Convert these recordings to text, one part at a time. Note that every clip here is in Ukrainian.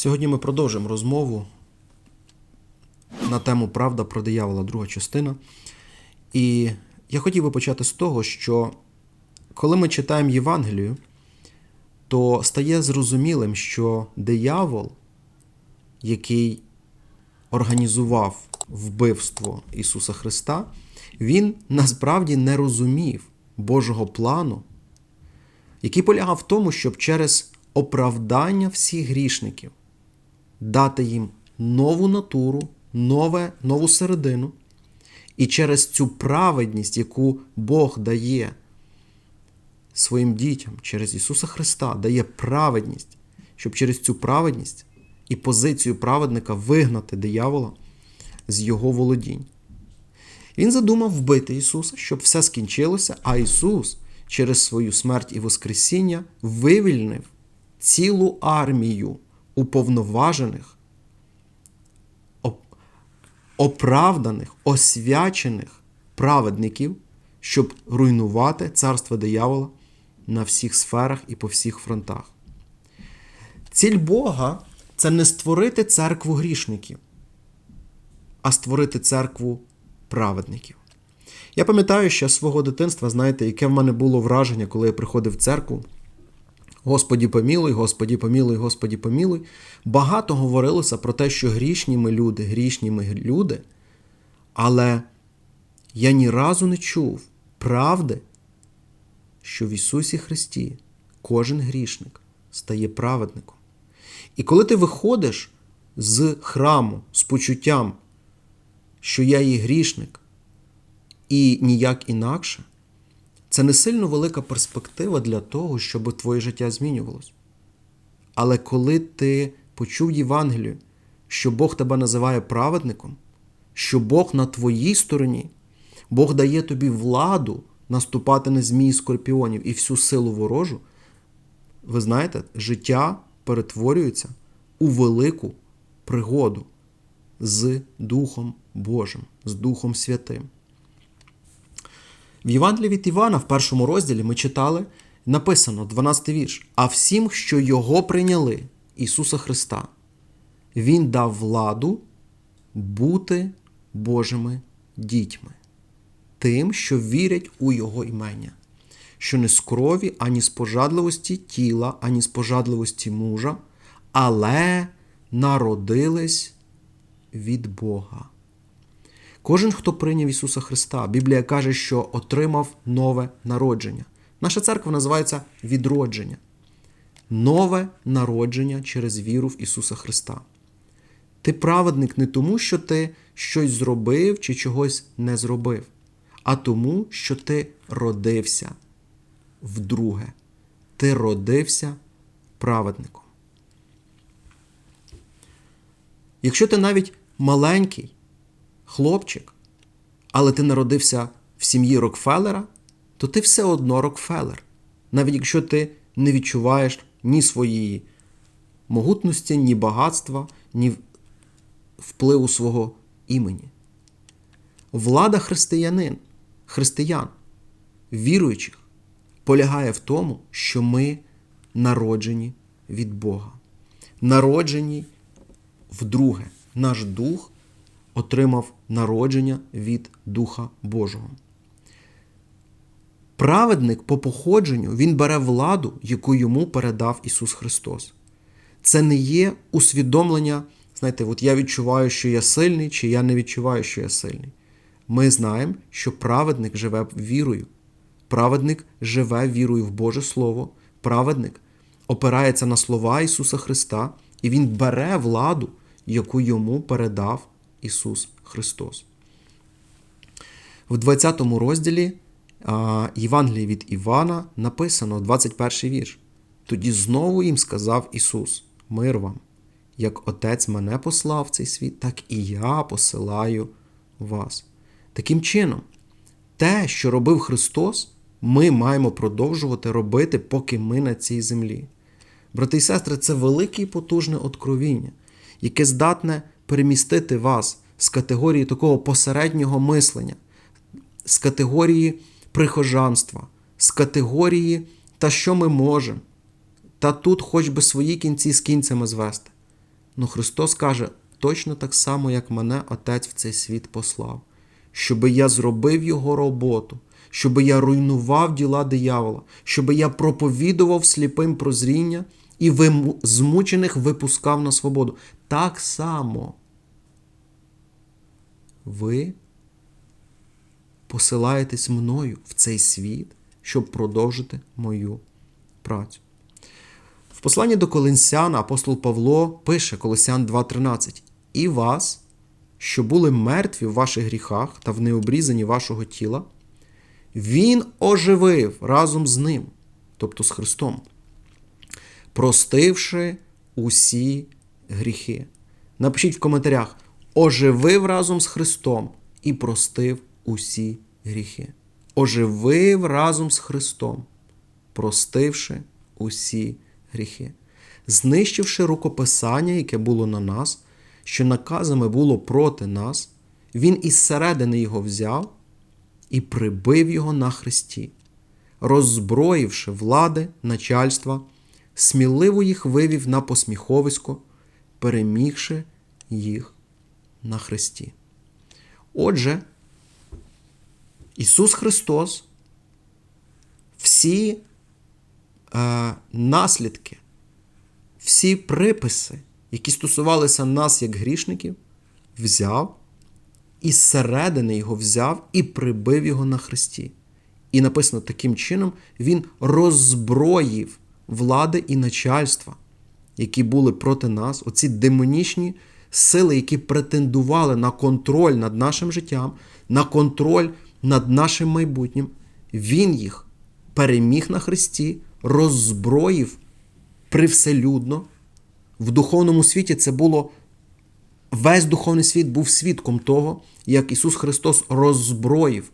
Сьогодні ми продовжимо розмову на тему Правда про диявола, друга частина. І я хотів би почати з того, що коли ми читаємо Євангелію, то стає зрозумілим, що диявол, який організував вбивство Ісуса Христа, він насправді не розумів Божого плану, який полягав в тому, щоб через оправдання всіх грішників дати їм нову натуру, нове, нову середину, і через цю праведність, яку Бог дає своїм дітям через Ісуса Христа, дає праведність, щоб через цю праведність і позицію праведника вигнати диявола з його володінь. Він задумав вбити Ісуса, щоб все скінчилося, а Ісус через свою смерть і Воскресіння вивільнив цілу армію уповноважених, оправданих, освячених праведників, щоб руйнувати царство диявола на всіх сферах і по всіх фронтах. Ціль Бога це не створити церкву грішників, а створити церкву праведників. Я пам'ятаю ще свого дитинства, знаєте, яке в мене було враження, коли я приходив в церкву. Господі помілуй, Господі помілуй, Господі помілуй. Багато говорилося про те, що грішні ми люди, грішні ми люди, але я ні разу не чув правди, що в Ісусі Христі кожен грішник стає праведником. І коли ти виходиш з храму з почуттям, що я є грішник, і ніяк інакше, це не сильно велика перспектива для того, щоб твоє життя змінювалось. Але коли ти почув Євангелію, що Бог тебе називає праведником, що Бог на твоїй стороні, Бог дає тобі владу наступати на змій скорпіонів і всю силу ворожу, ви знаєте, життя перетворюється у велику пригоду з Духом Божим, з Духом Святим. В Євангелії від Івана в першому розділі ми читали, написано 12 вірш. А всім, що його прийняли, Ісуса Христа, Він дав владу бути Божими дітьми, тим, що вірять у Його імення, що не з крові, ані з пожадливості тіла, ані з пожадливості мужа, але народились від Бога. Кожен, хто прийняв Ісуса Христа, Біблія каже, що отримав нове народження. Наша церква називається відродження. Нове народження через віру в Ісуса Христа. Ти праведник не тому, що ти щось зробив чи чогось не зробив, а тому, що ти родився вдруге. Ти родився праведником. Якщо ти навіть маленький, хлопчик, але ти народився в сім'ї Рокфеллера, то ти все одно Рокфеллер. Навіть якщо ти не відчуваєш ні своєї могутності, ні багатства, ні впливу свого імені. Влада християнин, християн, віруючих, полягає в тому, що ми народжені від Бога. Народжені вдруге. Наш дух отримав народження від Духа Божого. Праведник по походженню він бере владу, яку йому передав Ісус Христос. Це не є усвідомлення, знаєте, от я відчуваю, що я сильний, чи я не відчуваю, що я сильний. Ми знаємо, що праведник живе вірою. Праведник живе вірою в Боже Слово, праведник опирається на слова Ісуса Христа, і Він бере владу, яку йому передав Ісус Христос. В 20 розділі Євангелії від Івана написано 21 вірш. Тоді знову їм сказав Ісус: Мир вам, як Отець мене послав в цей світ, так і я посилаю вас. Таким чином, те, що робив Христос, ми маємо продовжувати робити, поки ми на цій землі. Брати і сестри, це велике і потужне откровіння, яке здатне перемістити вас з категорії такого посереднього мислення, з категорії прихожанства, з категорії та що ми можемо, та тут хоч би свої кінці з кінцями звести, Ну Христос каже, точно так само, як мене Отець в цей світ послав, щоби я зробив його роботу, щоби я руйнував діла диявола, щоби я проповідував сліпим прозріння і змучених випускав на свободу. Так само ви посилаєтесь мною в цей світ, щоб продовжити мою працю. В посланні до Колинсян апостол Павло пише Колосян 2.13 І вас, що були мертві в ваших гріхах та в необрізанні вашого тіла, Він оживив разом з ним, тобто з Христом, простивши усі гріхи. Напишіть в коментарях: оживив разом з Христом і простив усі гріхи. Оживив разом з Христом, простивши усі гріхи, знищивши рукописання, яке було на нас, що наказами було проти нас, Він із середини його взяв і прибив його на хресті, роззброївши влади, начальства, сміливо їх вивів на посміховисько, перемігши їх на хресті. Отже, Ісус Христос всі е, наслідки, всі приписи, які стосувалися нас як грішників, взяв і зсередини його взяв і прибив його на хресті. І написано таким чином, він роззброїв влади і начальства, які були проти нас, оці демонічні сили, які претендували на контроль над нашим життям, на контроль над нашим майбутнім. Він їх переміг на хресті, роззброїв привселюдно. В духовному світі це було весь духовний світ був свідком того, як Ісус Христос роззброїв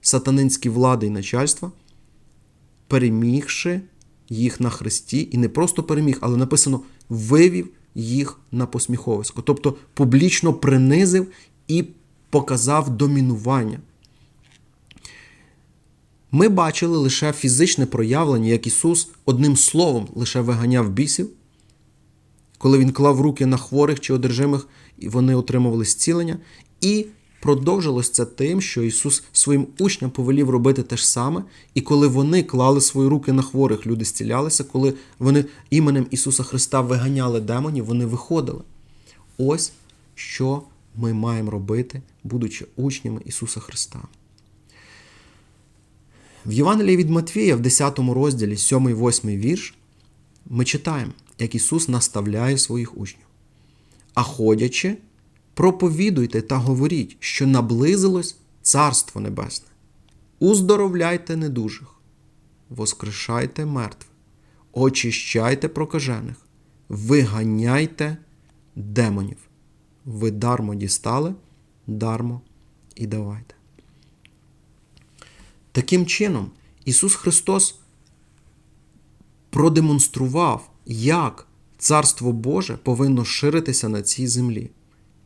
сатанинські влади і начальства, перемігши їх на хресті, і не просто переміг, але написано вивів їх на посміховисько. Тобто публічно принизив і показав домінування. Ми бачили лише фізичне проявлення, як Ісус одним словом лише виганяв бісів, коли Він клав руки на хворих чи одержимих, і вони отримували зцілення. І продовжилось це тим, що Ісус своїм учням повелів робити те ж саме. І коли вони клали свої руки на хворих, люди зцілялися, коли вони іменем Ісуса Христа виганяли демонів, вони виходили. Ось що ми маємо робити, будучи учнями Ісуса Христа. В Євангелії від Матвія, в 10 розділі, 7-8 вірш, ми читаємо, як Ісус наставляє своїх учнів. А ходячи, проповідуйте та говоріть, що наблизилось Царство Небесне. Уздоровляйте недужих, воскрешайте мертвих, очищайте прокажених, виганяйте демонів. Ви дармо дістали, дармо і давайте. Таким чином, Ісус Христос продемонстрував, як Царство Боже повинно ширитися на цій землі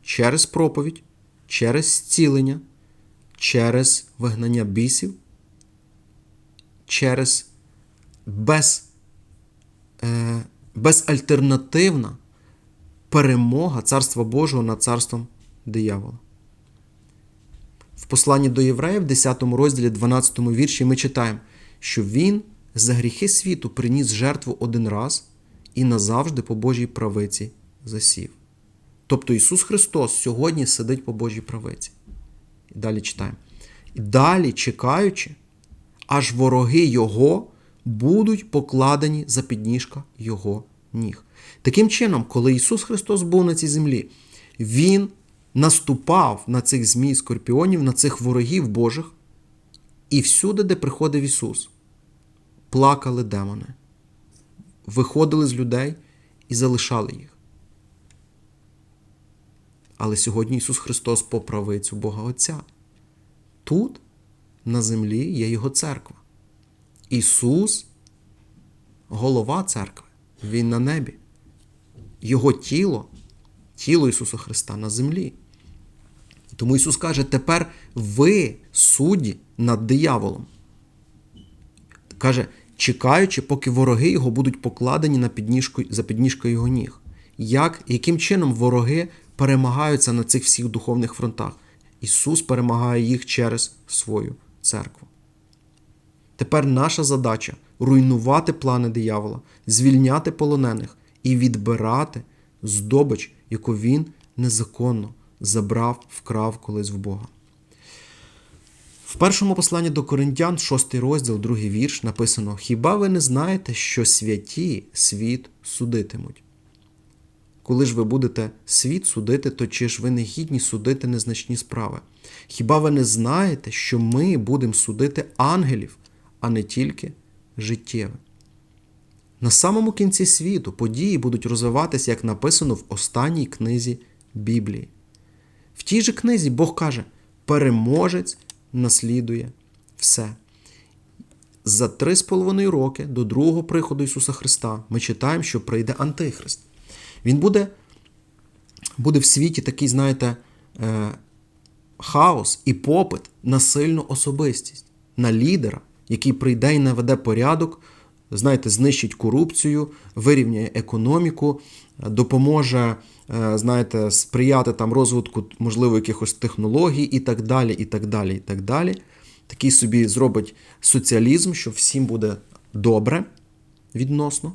через проповідь, через зцілення, через вигнання бісів, через без, е, безальтернативна перемога Царства Божого над царством диявола. В посланні до євреїв, 10 розділі, 12 вірші, ми читаємо, що Він за гріхи світу приніс жертву один раз і назавжди по Божій правиці засів. Тобто Ісус Христос сьогодні сидить по Божій правиці. І далі читаємо. І далі чекаючи, аж вороги Його будуть покладені за підніжка Його ніг. Таким чином, коли Ісус Христос був на цій землі, Він наступав на цих змій скорпіонів, на цих ворогів Божих, і всюди, де приходив Ісус, плакали демони, виходили з людей і залишали їх. Але сьогодні Ісус Христос по правицю Бога Отця. Тут, на землі, є Його церква. Ісус голова церкви, Він на небі. Його тіло, тіло Ісуса Христа на землі. Тому Ісус каже, тепер ви судді над дияволом. Каже, чекаючи, поки вороги його будуть покладені на підніжку, за підніжкою його ніг. як, яким чином вороги перемагаються на цих всіх духовних фронтах. Ісус перемагає їх через свою церкву. Тепер наша задача руйнувати плани диявола, звільняти полонених і відбирати здобич, яку він незаконно забрав, вкрав колись в Бога. В першому посланні до Коринтян, 6 розділ, 2 вірш, написано: Хіба ви не знаєте, що святі світ судитимуть? Коли ж ви будете світ судити, то чи ж ви не гідні судити незначні справи? Хіба ви не знаєте, що ми будемо судити ангелів, а не тільки життєве? На самому кінці світу події будуть розвиватися, як написано в останній книзі Біблії. В тій же книзі Бог каже: переможець наслідує все. За три з половиною роки до другого приходу Ісуса Христа ми читаємо, що прийде Антихрист. Він буде буде в світі такий, знаєте, е, хаос і попит на сильну особистість, на лідера, який прийде і наведе порядок, знаєте, знищить корупцію, вирівняє економіку, допоможе, е, знаєте, сприяти там розвитку, можливо, якихось технологій і так далі. і так далі, і так далі. Такий собі зробить соціалізм, що всім буде добре відносно.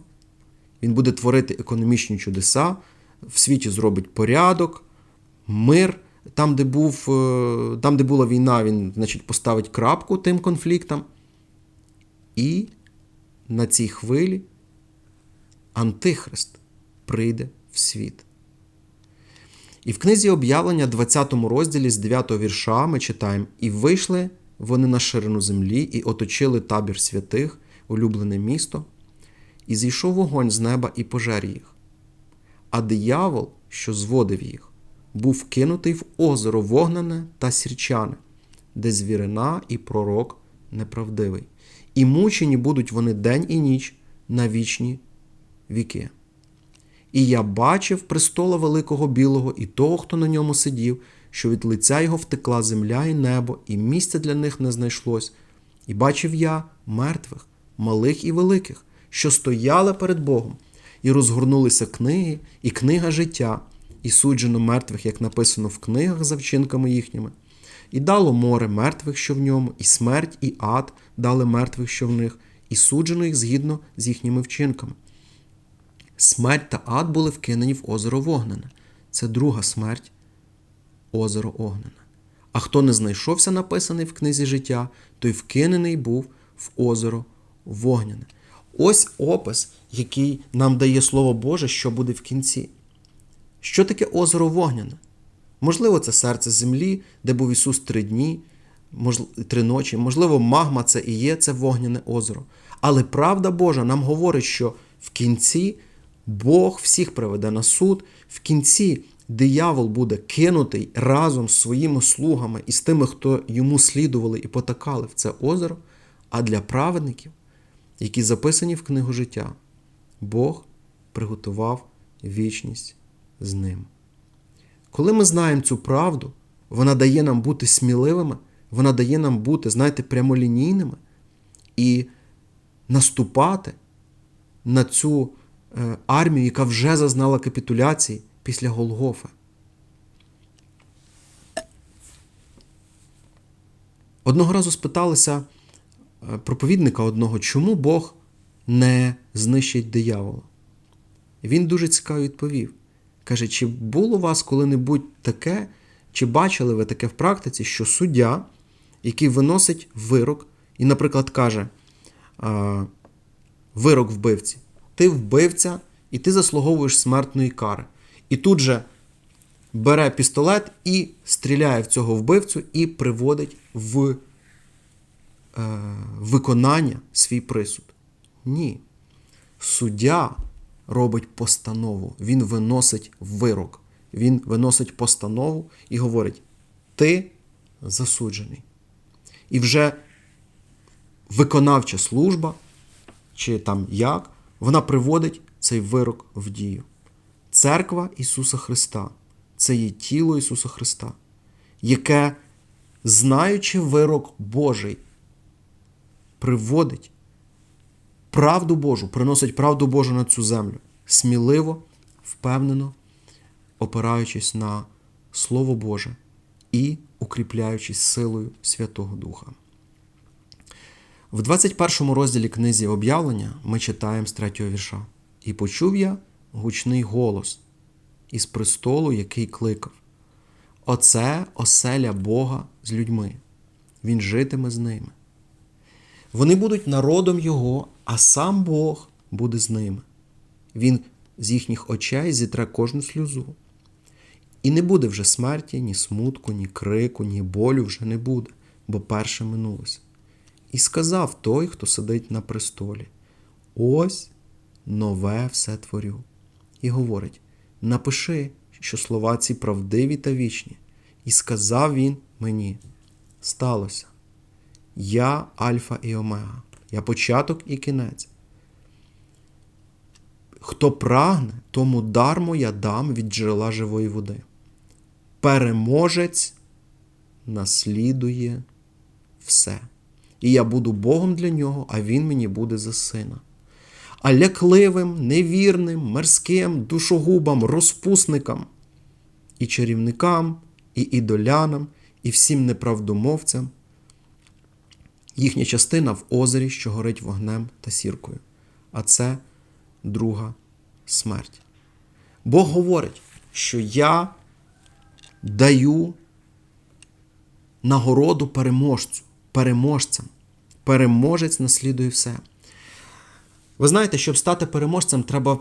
Він буде творити економічні чудеса, в світі зробить порядок, мир. Там, де був, е, там, де була війна, він значить, поставить крапку тим конфліктам. І на цій хвилі Антихрист прийде в світ. І в книзі об'явлення, 20 розділі з 9 вірша, ми читаємо: І вийшли вони на ширину землі, і оточили табір святих, улюблене місто, і зійшов вогонь з неба і пожер їх. А диявол, що зводив їх, був кинутий в озеро вогнене та сірчане, де звірина і пророк неправдивий. І мучені будуть вони день і ніч на вічні віки. І я бачив престола великого білого і того, хто на ньому сидів, що від лиця його втекла земля і небо, і місця для них не знайшлось. І бачив я мертвих, малих і великих, що стояли перед Богом, і розгорнулися книги, і книга життя, і суджено мертвих, як написано в книгах за вчинками їхніми. І дало море мертвих, що в ньому, і смерть, і ад дали мертвих, що в них, і суджено їх згідно з їхніми вчинками. Смерть та ад були вкинені в озеро Вогнене. Це друга смерть озеро Огнене. А хто не знайшовся написаний в книзі життя, той вкинений був в озеро Вогняне. Ось опис, який нам дає Слово Боже, що буде в кінці. Що таке озеро Вогняне? Можливо, це серце землі, де був Ісус три дні, три ночі. Можливо, магма це і є це вогняне озеро. Але правда Божа нам говорить, що в кінці Бог всіх приведе на суд, в кінці диявол буде кинутий разом з своїми слугами і з тими, хто йому слідували і потакали в це озеро. А для праведників, які записані в книгу життя, Бог приготував вічність з ним. Коли ми знаємо цю правду, вона дає нам бути сміливими, вона дає нам бути, знаєте, прямолінійними і наступати на цю е, армію, яка вже зазнала капітуляції після Голгофа. Одного разу спиталися проповідника одного, чому Бог не знищить диявола. Він дуже цікаво відповів. Каже, чи було у вас коли-небудь таке, чи бачили ви таке в практиці, що суддя, який виносить вирок, і, наприклад, каже вирок вбивці, ти вбивця і ти заслуговуєш смертної кари. І тут же бере пістолет і стріляє в цього вбивцю і приводить в виконання свій присуд. Ні. Суддя робить постанову, він виносить вирок, він виносить постанову і говорить: ти засуджений. І вже виконавча служба, чи там як, вона приводить цей вирок в дію. Церква Ісуса Христа це є тіло Ісуса Христа, яке, знаючи вирок Божий, приводить правду Божу, приносить правду Божу на цю землю сміливо впевнено опираючись на Слово Боже і укріпляючись силою Святого Духа. В 21 розділі книзі об'явлення ми читаємо з третього вірша. І почув я гучний голос із престолу, який кликав: Оце оселя Бога з людьми, Він житиме з ними. Вони будуть народом Його, а сам Бог буде з ними. Він з їхніх очей зітре кожну сльозу. І не буде вже смерті, ні смутку, ні крику, ні болю вже не буде, бо перше минулося. І сказав той, хто сидить на престолі: Ось нове все творю. І говорить: напиши, що слова ці правдиві та вічні. І сказав він мені: сталося. Я Альфа і Омега, я початок і кінець. Хто прагне, тому дармо я дам від джерела живої води. Переможець наслідує все. І я буду Богом для нього, а він мені буде за сина. А лякливим, невірним, мирським, душогубам, розпусникам, і чарівникам, і ідолянам, і всім неправдомовцям. Їхня частина в озері, що горить вогнем та сіркою. А це друга смерть. Бог говорить, що я даю нагороду переможцю, переможцям. Переможець наслідує все. Ви знаєте, щоб стати переможцем, треба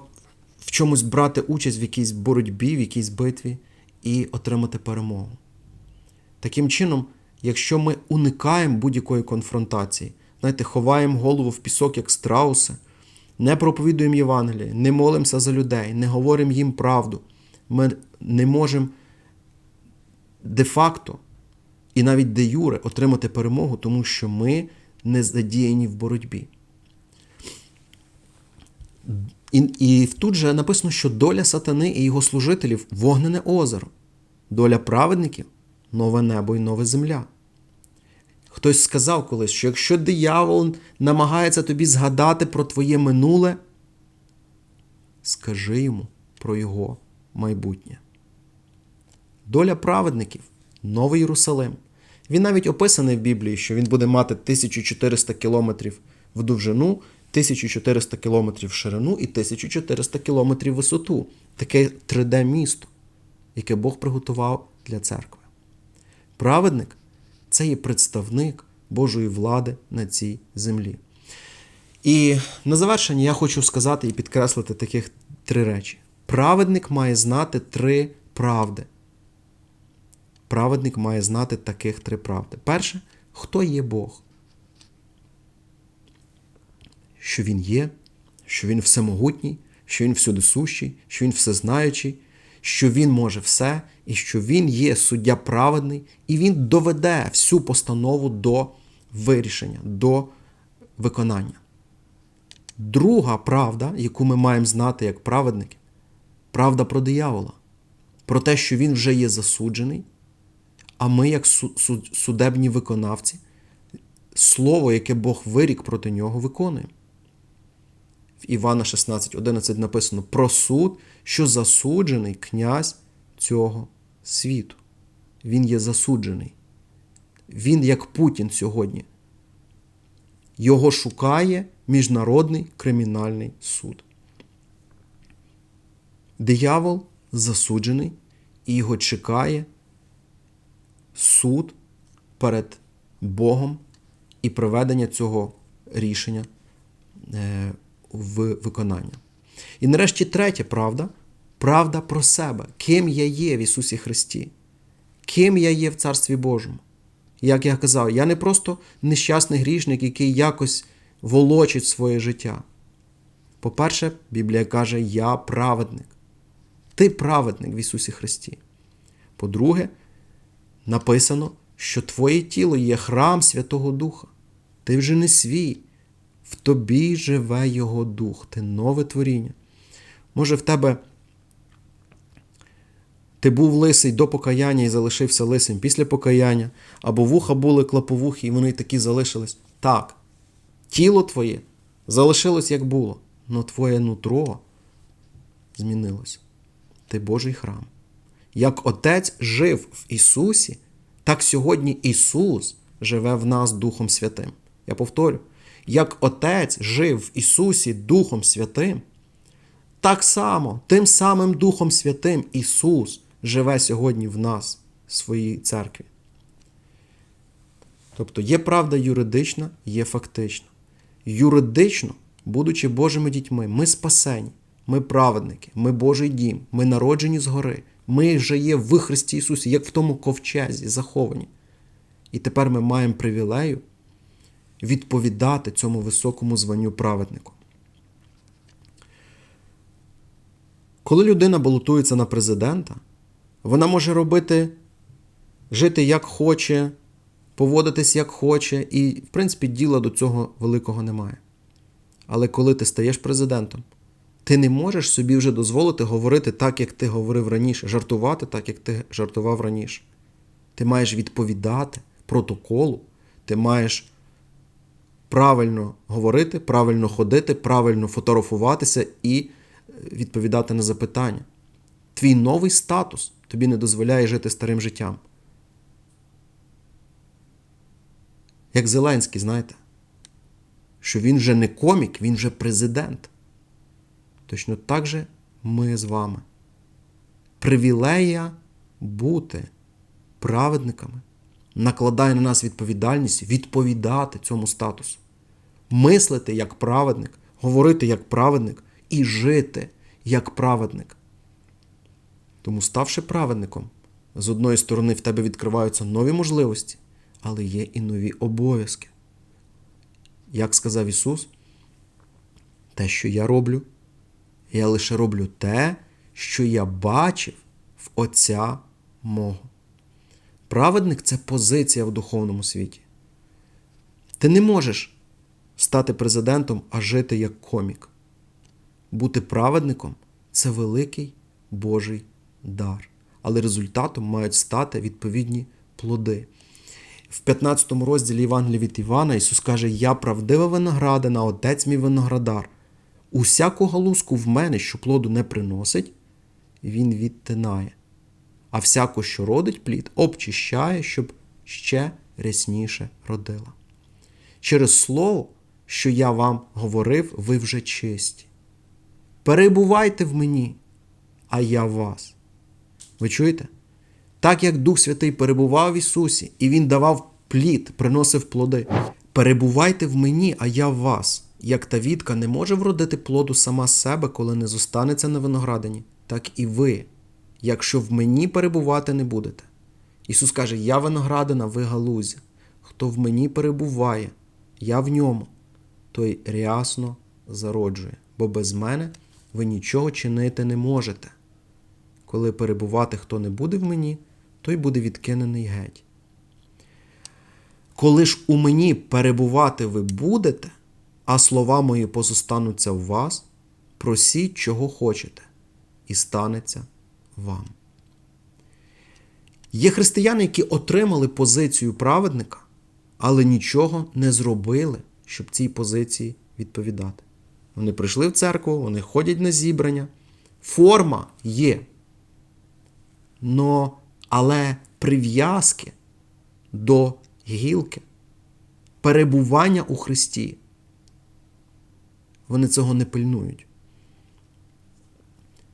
в чомусь брати участь в якійсь боротьбі, в якійсь битві і отримати перемогу. Таким чином, якщо ми уникаємо будь-якої конфронтації, знаєте, ховаємо голову в пісок, як страуси, не проповідуємо Євангеліє, не молимося за людей, не говоримо їм правду, ми не можемо де-факто і навіть де юре отримати перемогу, тому що ми не задіяні в боротьбі. І, і тут же написано, що доля сатани і його служителів вогнене озеро, доля праведників нове небо і нова земля. Хтось сказав колись, що якщо диявол намагається тобі згадати про твоє минуле, скажи йому про його майбутнє. Доля праведників Новий Єрусалим. Він навіть описаний в Біблії, що він буде мати 1400 кілометрів в довжину, 1400 кілометрів в ширину і 1400 кілометрів висоту. Таке 3D-місто, яке Бог приготував для церкви. Праведник це є представник Божої влади на цій землі. І на завершення я хочу сказати і підкреслити таких три речі. Праведник має знати три правди. Праведник має знати таких три правди. Перше, хто є Бог? Що Він є, що Він всемогутній, що Він всюдисущий, що Він всезнаючий, що Він може все, і що Він є суддя праведний, і Він доведе всю постанову до вирішення, до виконання. Друга правда, яку ми маємо знати як праведники, правда про диявола, про те, що він вже є засуджений, а ми, як судебні виконавці, слово, яке Бог вирік проти нього, виконуємо. В Івана 16,11 написано про суд, що засуджений князь цього світу. Він є засуджений. Він як Путін сьогодні. Його шукає Міжнародний кримінальний суд. Диявол засуджений і його чекає суд перед Богом і проведення цього рішення е, в виконання. І нарешті третя правда правда про себе. Ким я є в Ісусі Христі, ким я є в Царстві Божому. Як я казав, я не просто нещасний грішник, який якось волочить своє життя. По-перше, Біблія каже, я праведник. Ти праведник в Ісусі Христі. По-друге, написано, що Твоє тіло є храм Святого Духа. Ти вже не свій. В тобі живе Його Дух, ти нове творіння. Може, в тебе ти був лисий до покаяння і залишився лисим після покаяння, або вуха були клаповухи, і вони такі залишились. Так, тіло твоє залишилось як було, але твоє нутро змінилось. ти Божий храм. Як Отець жив в Ісусі, так сьогодні Ісус живе в нас Духом Святим. Я повторю, як Отець жив в Ісусі Духом Святим, так само, тим самим Духом Святим Ісус живе сьогодні в нас, в своїй церкві. Тобто є правда юридична, є фактична. Юридично, будучи Божими дітьми, ми спасені, ми праведники, ми Божий дім, ми народжені згори, ми вже є в Христі Ісусі, як в тому ковчезі, заховані. І тепер ми маємо привілею відповідати цьому високому званню праведнику. Коли людина балотується на президента, вона може робити, жити як хоче, поводитись як хоче, і, в принципі, діла до цього великого немає. Але коли ти стаєш президентом, ти не можеш собі вже дозволити говорити так, як ти говорив раніше, жартувати так, як ти жартував раніше. Ти маєш відповідати протоколу, ти маєш правильно говорити, правильно ходити, правильно фотографуватися і відповідати на запитання. Твій новий статус тобі не дозволяє жити старим життям. Як Зеленський, знаєте, що він вже не комік, він вже президент. Точно так же ми з вами. Привілея бути праведниками накладає на нас відповідальність відповідати цьому статусу, мислити як праведник, говорити як праведник і жити як праведник. Тому, ставши праведником, з одної сторони в тебе відкриваються нові можливості, але є і нові обов'язки. Як сказав Ісус, те, що я роблю, я лише роблю те, що я бачив в Отця мого. Праведник це позиція в духовному світі. Ти не можеш стати президентом, а жити як комік. Бути праведником це великий Божий дар. Але результатом мають стати відповідні плоди. В 15 розділі Євангелія від Івана Ісус каже: Я правдива виноградина, Отець мій виноградар. Усяку галузку в мене, що плоду не приносить, Він відтинає. А всяку, що родить плід, обчищає, щоб ще рясніше родила. Через слово, що я вам говорив, ви вже чисті. Перебувайте в мені, а я в вас. Ви чуєте? Так як Дух Святий перебував в Ісусі, і Він давав плід, приносив плоди. Перебувайте в мені, а я в вас. Як та вітка не може вродити плоду сама себе, коли не зостанеться на виноградині, так і ви, якщо в мені перебувати не будете. Ісус каже: Я виноградина, ви галузі. Хто в мені перебуває, я в ньому, той рясно зароджує, бо без мене ви нічого чинити не можете. Коли перебувати хто не буде в мені, той буде відкинений геть. Коли ж у мені перебувати ви будете, а слова мої позостануться в вас, просіть, чого хочете, і станеться вам. Є християни, які отримали позицію праведника, але нічого не зробили, щоб цій позиції відповідати. Вони прийшли в церкву, вони ходять на зібрання. Форма є. Но, але прив'язки до гілки, перебування у Христі, вони цього не пильнують.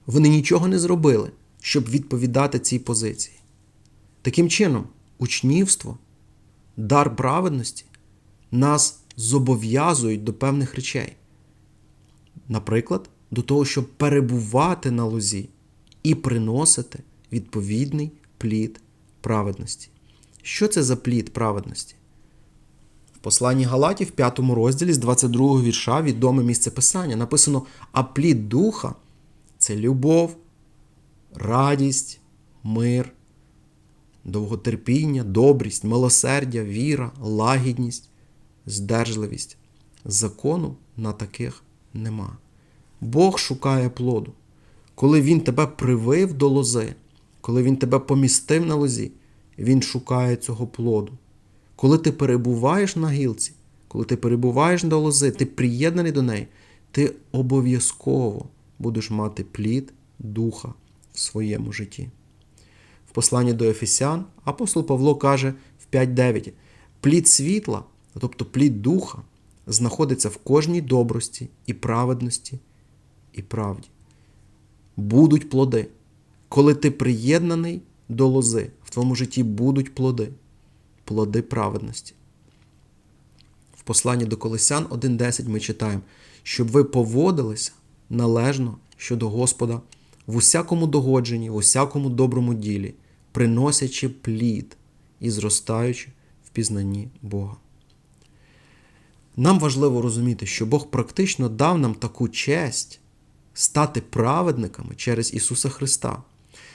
Вони нічого не зробили, щоб відповідати цій позиції. Таким чином, учнівство, дар праведності нас зобов'язують до певних речей. Наприклад, до того, щоб перебувати на лозі і приносити відповідний плід праведності. Що це за плід праведності? В посланні Галатів, в 5 розділі з 22 вірша відоме місце писання написано: а плід духа це любов, радість, мир, довготерпіння, добрість, милосердя, віра, лагідність, здержливість. Закону на таких нема. Бог шукає плоду. Коли Він тебе привив до лози, коли Він тебе помістив на лозі, Він шукає цього плоду. Коли ти перебуваєш на гілці, коли ти перебуваєш до лози, ти приєднаний до неї, ти обов'язково будеш мати плід Духа в своєму житті. В посланні до Ефесян апостол Павло каже в 5.9: плід світла, тобто плід духа, знаходиться в кожній добрості і праведності і правді. Будуть плоди. Коли ти приєднаний до лози, в твоєму житті будуть плоди, плоди праведності. В посланні до Колесян 1.10 ми читаємо, щоб ви поводилися належно щодо Господа в усякому догодженні, в усякому доброму ділі, приносячи плід і зростаючи в пізнанні Бога. Нам важливо розуміти, що Бог практично дав нам таку честь стати праведниками через Ісуса Христа.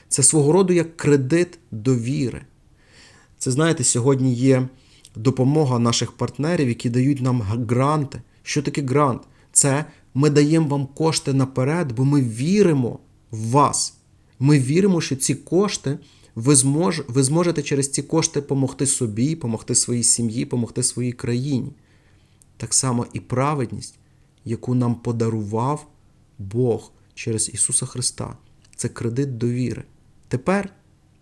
Це свого роду як кредит довіри. Це, знаєте, сьогодні є допомога наших партнерів, які дають нам гранти. Що таке грант? Це ми даємо вам кошти наперед, бо ми віримо в вас. Ми віримо, що ці кошти ви, змож, ви зможете через ці кошти допомогти собі, допомогти своїй сім'ї, допомогти своїй країні. Так само і праведність, яку нам подарував Бог через Ісуса Христа. Це кредит довіри. Тепер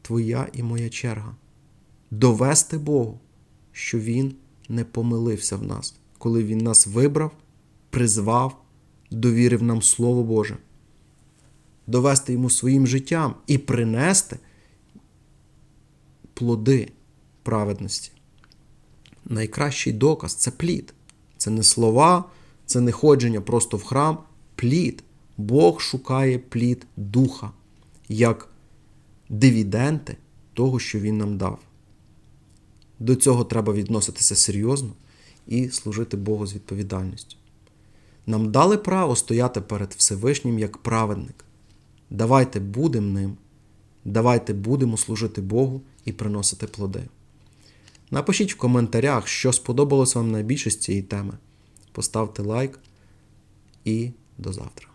твоя і моя черга. Довести Богу, що Він не помилився в нас, коли Він нас вибрав, призвав, довірив нам Слово Боже. Довести йому своїм життям і принести плоди праведності. Найкращий доказ це плід. Це не слова, це не ходження просто в храм. Плід. Бог шукає плід духа, як дивіденти того, що Він нам дав. До цього треба відноситися серйозно і служити Богу з відповідальністю. Нам дали право стояти перед Всевишнім як праведник. Давайте будемо ним, давайте будемо служити Богу і приносити плоди. Напишіть в коментарях, що сподобалось вам найбільше з цієї теми. Поставте лайк і до завтра.